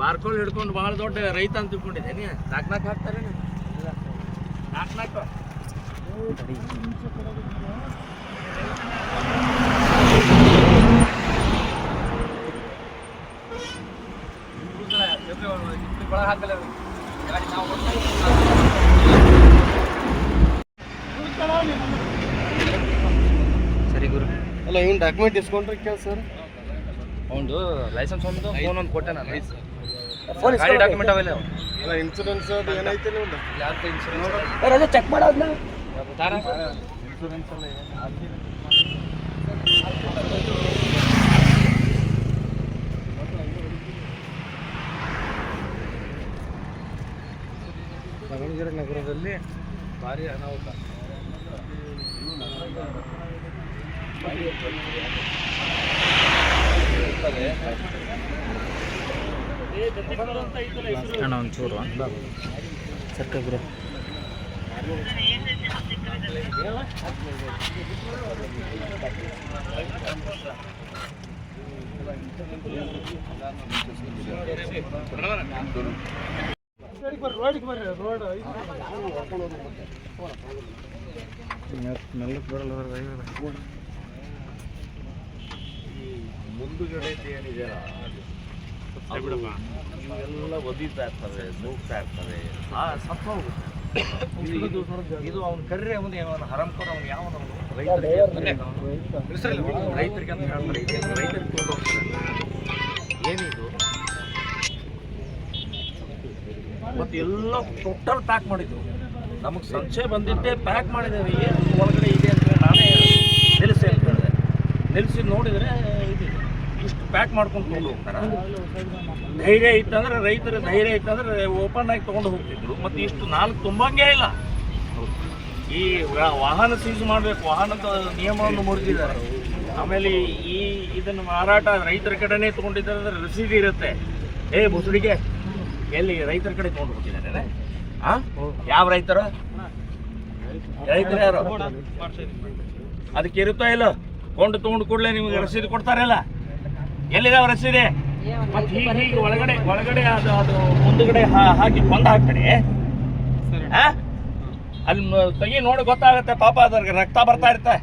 ಬಾರ್ಕೋಲ್ ಹಿಡ್ಕೊಂಡು ಬಹಳ ದೊಡ್ಡ ರೈತ ಅಂತ ತಿಳ್ಕೊಂಡಿದ್ದೆ. ನೀ ನಾಲ್ಕು ನಾಲ್ಕು ಹಾಕ್ತಾರೆ ನಾಲ್ಕು ನಾಲ್ಕು ಸರಿ ಗುರು. ಅಲ್ಲ ಇವ್ನು ಡಾಕ್ಯುಮೆಂಟ್ ಇಸ್ಕೊಂಡ್ರೆ ಕೇಳಿ ಸರ್. ಒಂದು ಲೈಸೆನ್ಸ್ ಒಂದು ಫೋನ್ ಒಂದು ಕೊಟ್ಟೆ ನಾನು. ಫೋನ್ ಗಾಡಿ ಡಾಕ್ಯುಮೆಂಟ್ ಅವೆಲ್ಲ ಅಲ್ಲ ಇನ್ಸೂರೆನ್ಸ್ ಅದು ಏನೈತೆ ನಿಮ್ದು? ರಜೆ ಚೆಕ್ ಮಾಡೋದ್ನ? ಇನ್ಸೂರೆನ್ಸ್ ಅಲ್ಲ ದಾವಣಗೆರೆ ನಗರದಲ್ಲಿ ಭಾರಿ ಅನಾಹುತ. ಅಣ್ಣ ಒಂಚೂರು ಸರ್ಕ ಗುರು ರೋಡಿಗೆ ಬರ್ರಿ ರೋಡ್ ಮೆಲ್ಲಕ್ಕೆ ಬರಲ್ಲ ಮುಂದುಗಡೆ ಏನಿದೆಯಲ್ಲ ಇವೆಲ್ಲ ಒದಿತಾ ಇರ್ತವೆ ನೂಗ್ತಾ ಇರ್ತವೆ. ಆ ಸತ್ತ ಹೋಗುತ್ತೆ. ಇದು ಇದು ಅವ್ನು ಕರ್ರೆ ಅವನು ಅವನು ಹರಂಕರ್ ಅವನು ಯಾವನು ರೈತರಿಗೆ ರೈತರಿಗೆ ಅಂತ ಹೇಳ್ತಾರೆ ರೈತರಿಗೆ ಏನಿದು? ಮತ್ತೆ ಎಲ್ಲ ಟೋಟಲ್ ಪ್ಯಾಕ್ ಮಾಡಿದ್ದು. ನಮಗೆ ಸಂಶಯ ಬಂದಿದ್ದೆ ಪ್ಯಾಕ್ ಮಾಡಿದ್ದೇವೆ. ಏನು ಒಳಗಡೆ ಇದೆ ಅಂತ ನಾನೇ ನಿಲ್ಲಿಸಿ ಅಂತ ಹೇಳಿದೆ. ನಿಲ್ಲಿಸಿ ನೋಡಿದರೆ ಇದು. ಇಷ್ಟು ಪ್ಯಾಕ್ ಮಾಡ್ಕೊಂಡು ತೊಗೊಂಡು ಹೋಗ್ತಾರೆ? ಧೈರ್ಯ ಇತ್ತಂದ್ರೆ ರೈತರ ಧೈರ್ಯ ಇತ್ತಂದ್ರೆ ಓಪನ್ ಆಗಿ ತೊಗೊಂಡು ಹೋಗ್ತಿದ್ರು. ಮತ್ತು ಇಷ್ಟು ನಾಲ್ಕು ತುಂಬಂಗೇ ಇಲ್ಲ. ಈ ವಾಹನ ಸೀಸ್ ಮಾಡಬೇಕು, ವಾಹನದ ನಿಯಮವನ್ನು ಮುರಿದಿದ್ದಾರೆ. ಆಮೇಲೆ ಈ ಇದನ್ನು ಮಾರಾಟ ರೈತರ ಕಡೆನೇ ತೊಗೊಂಡಿದ್ದಾರೆ ರಸೀದಿ ಇರುತ್ತೆ. ಏ, ಮುಸುಡಿಗೆ, ಎಲ್ಲಿ ರೈತರ ಕಡೆ ತೊಗೊಂಡು ಹೋಗ್ತಿದ್ದಾರೆ ಆ? ಯಾವ ರೈತರು? ರೈತರು ಯಾರು? ಅದಕ್ಕೆ ಇರುತ್ತೋ ಇಲ್ಲ? ಕೊಂಡು ತೊಗೊಂಡು ಕೂಡಲೇ ನಿಮಗೆ ರಸೀದಿ ಕೊಡ್ತಾರಲ್ಲ? ಎಲ್ಲಿದಾವ ಹೆಸರಿದೆ ಮತ್ತೆ ಹೀಗೆ ಹೀಗೆ ಒಳಗಡೆ ಒಳಗಡೆ ಅದು ಅದು ಮುಂದುಗಡೆ ಹಾ- ಹಾಕಿ ಕೊಂದ ಹಾಕ್ತಾರೆ? ಅಲ್ಲಿ ತೆಗಿ ನೋಡಿ ಗೊತ್ತಾಗುತ್ತೆ ಪಾಪ ಅದ್ರಿಗೆ ರಕ್ತ ಬರ್ತಾ ಇರುತ್ತೆ.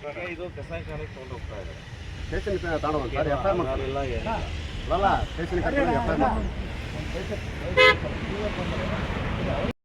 ಒಳಗಡೆ ಇದು ಕಸಾಯಿಖಾನೆಗೆ ತಗೊಂಡು ಹೋಗ್ತಾ ಇದ್ದಾರೆ. ಸ್ಟೇಷನ್ ತಗೊಂಡು ಸರ್ ಎಫ್ ಐ ಏನಿಲ್ಲ. ಅಲ್ಲ ಸ್ಟೇಷನ್ ಎಫ್ ಐ ಆರ್